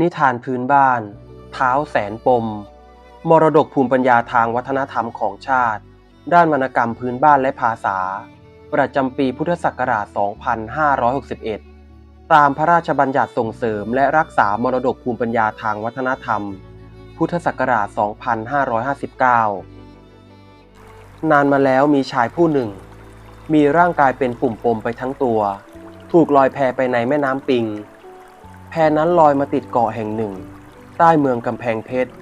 นิทานพื้นบ้าน เท้าแสนปม มรดกภูมิปัญญาทางวัฒนธรรมของชาติ ด้านวรรณกรรมพื้นบ้านและภาษา ประจำปีพุทธศักราช 2561 ตามพระราชบัญญัติส่งเสริมและรักษามรดกภูมิปัญญาทางวัฒนธรรม พุทธศักราช 2559 นานมาแล้วมีชายผู้หนึ่ง มีร่างกายเป็นปุ่มปมไปทั้งตัว ถูกลอยแพไปในแม่น้ำปิง แพนั้นลอยมาติดเกาะแห่งหนึ่ง ใต้เมืองกำแพงเพชร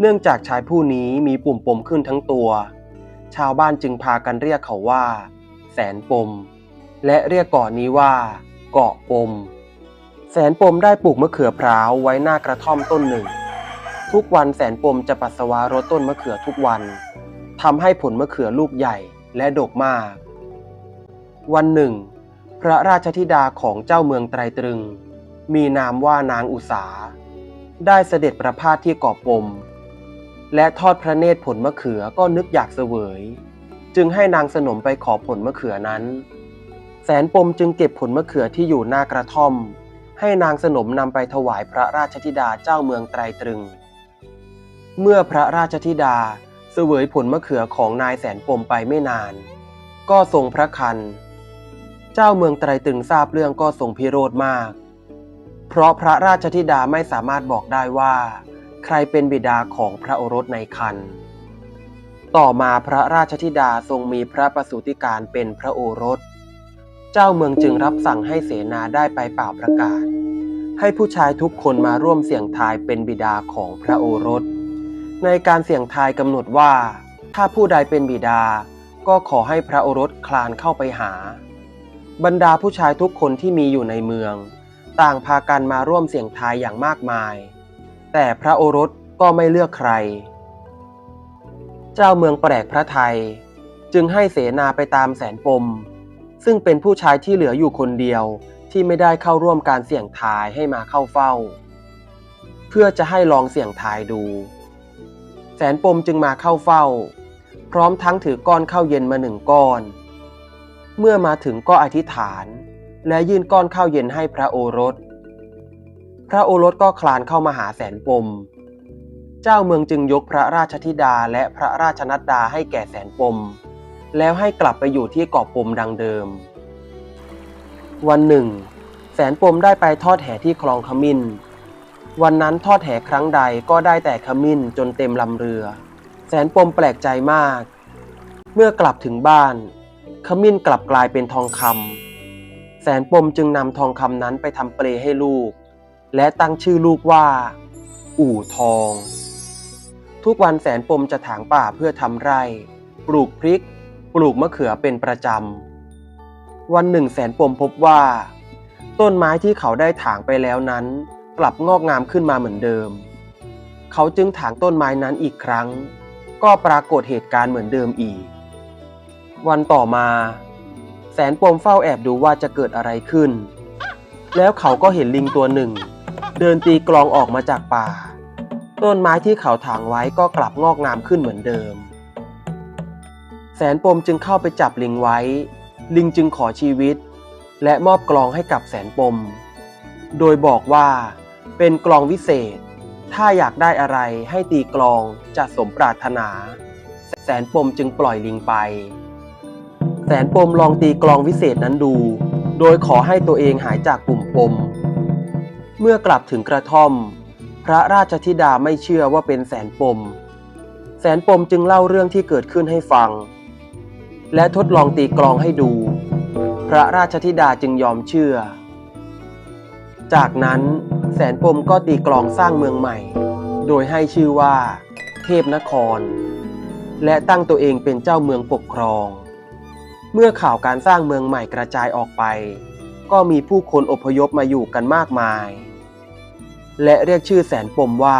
เนื่องจากชายผู้นี้มีปุ่มปมขึ้นทั้งตัว ชาวบ้านจึงพากันเรียกเขาว่า แสนปม และเรียกเกาะนี้ว่า เกาะปม แสนปมได้ปลูกมะเขือพร้าวไว้หน้ากระท่อมต้นหนึ่ง ทุกวันแสนปมจะปัสสาวะรดต้นมะเขือทุกวันทำให้ผลมะเขือลูกใหญ่และดกมาก วันหนึ่ง พระราชธิดาของเจ้าเมืองไตรตรึง มีนามว่านางอุสา ได้เสด็จประพาสที่เกาะปม และทอดพระเนตรผลมะเขือก็นึกอยากเสวย จึงให้นางสนมไปขอผลมะเขือนั้น แสนปมจึงเก็บผลมะเขือที่อยู่หน้ากระท่อม ให้นางสนมนำไปถวายพระราชธิดาเจ้าเมืองไตรตรึง เมื่อพระราชธิดาเสวยผลมะเขือของนายแสนปมไปไม่นาน ก็ทรงพระคัน เจ้าเมืองไตรตรึงทราบเรื่องก็ทรงพิโรธมาก เพราะพระราชธิดาไม่สามารถบอกได้ว่า ใครเป็นบิดาของพระโอรสในคันต่อมาพระราชธิดาทรงมีพระประสูติการเป็นพระโอรส เจ้าเมืองจึงรับสั่งให้เสนาได้ไปเป่าประกาศ ให้ผู้ชายทุกคนมาร่วมเสี่ยงทายเป็นบิดาของพระโอรส ในการเสี่ยงทายกำหนดว่า ถ้าผู้ใดเป็นบิดา ก็ขอให้พระโอรสคลานเข้าไปหา บรรดาผู้ชายทุกคนที่มีอยู่ในเมือง ต่างพากันมาร่วมเสี่ยงทายอย่างมากมาย แต่พระโอรสก็ไม่เลือกใคร เจ้าเมืองแปลกพระไทย จึงให้เสนาไปตามแสนปม ซึ่งเป็นผู้ชายที่เหลืออยู่คนเดียวที่ไม่ได้เข้าร่วมการเสี่ยงทายให้มาเข้าเฝ้า เพื่อจะให้ลองเสี่ยงทายดู แสนปมจึงมาเข้าเฝ้า พร้อมทั้งถือก้อนข้าวเย็นมาหนึ่งก้อน เมื่อมาถึงก็อธิษฐาน และยื่นก้อนข้าวเย็นให้พระโอรส พระโอรสก็คลานเข้ามาหาแสนปม เจ้าเมืองจึงยกพระราชธิดาและพระราชนัดดาให้แก่แสนปม แล้วให้กลับไปอยู่ที่เกาะปมดังเดิม วันหนึ่ง แสนปมได้ไปทอดแห่ที่คลองขมิ้น วันนั้นทอดแห่ครั้งใดก็ได้แต่ขมิ้นจนเต็มลำเรือ แสนปมแปลกใจมาก เมื่อกลับถึงบ้าน ขมิ้นกลับกลายเป็นทองคำ สนปมจึงนำทองคำนั้นไปทำเปลให้ลูก และตั้งชื่อลูกว่า อู่ทอง ทุกวันแสนปมจะถางป่าเพื่อทำไร่ ปลูกพริก ปลูกมะเขือเป็นประจำ วันหนึ่งแสนปมพบว่า ต้นไม้ที่เขาได้ถางไปแล้วนั้น กลับงอกงามขึ้นมาเหมือนเดิม เขาจึงถางต้นไม้นั้นอีกครั้ง ก็ปรากฏเหตุการณ์เหมือนเดิมอีก วันต่อมา แสนปมเฝ้าแอบดูว่าจะเกิดอะไรขึ้น แล้วเขาก็เห็นลิงตัวหนึ่ง เดินตีกลองออกมาจากป่า ต้นไม้ที่เขาถางไว้ก็กลับงอกงามขึ้นเหมือนเดิม แสนปมจึงเข้าไปจับลิงไว้ ลิงจึงขอชีวิต และมอบกลองให้กับแสนปม โดยบอกว่าเป็นกลองวิเศษ ถ้าอยากได้อะไรให้ตีกลองจะสมปรารถนา แสนปมจึงปล่อยลิงไป แสนปมลองตีกลองวิเศษนั้นดู โดยขอให้ตัวเองหายจากปุ่มปม เมื่อกลับถึงกระท่อม พระราชธิดาไม่เชื่อว่าเป็นแสนปม แสนปมจึงเล่าเรื่องที่เกิดขึ้นให้ฟัง และทดลองตีกลองให้ดู พระราชธิดาจึงยอมเชื่อ จากนั้นแสนปมก็ตีกลองสร้างเมืองใหม่ โดยให้ชื่อว่า เทพนคร และตั้งตัวเองเป็นเจ้าเมืองปกครอง เมื่อข่าวการสร้างเมืองใหม่กระจายออกไป ก็มีผู้คนอพยพมาอยู่กันมากมาย และเรียกชื่อแสนปมว่า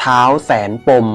เท้าแสนปม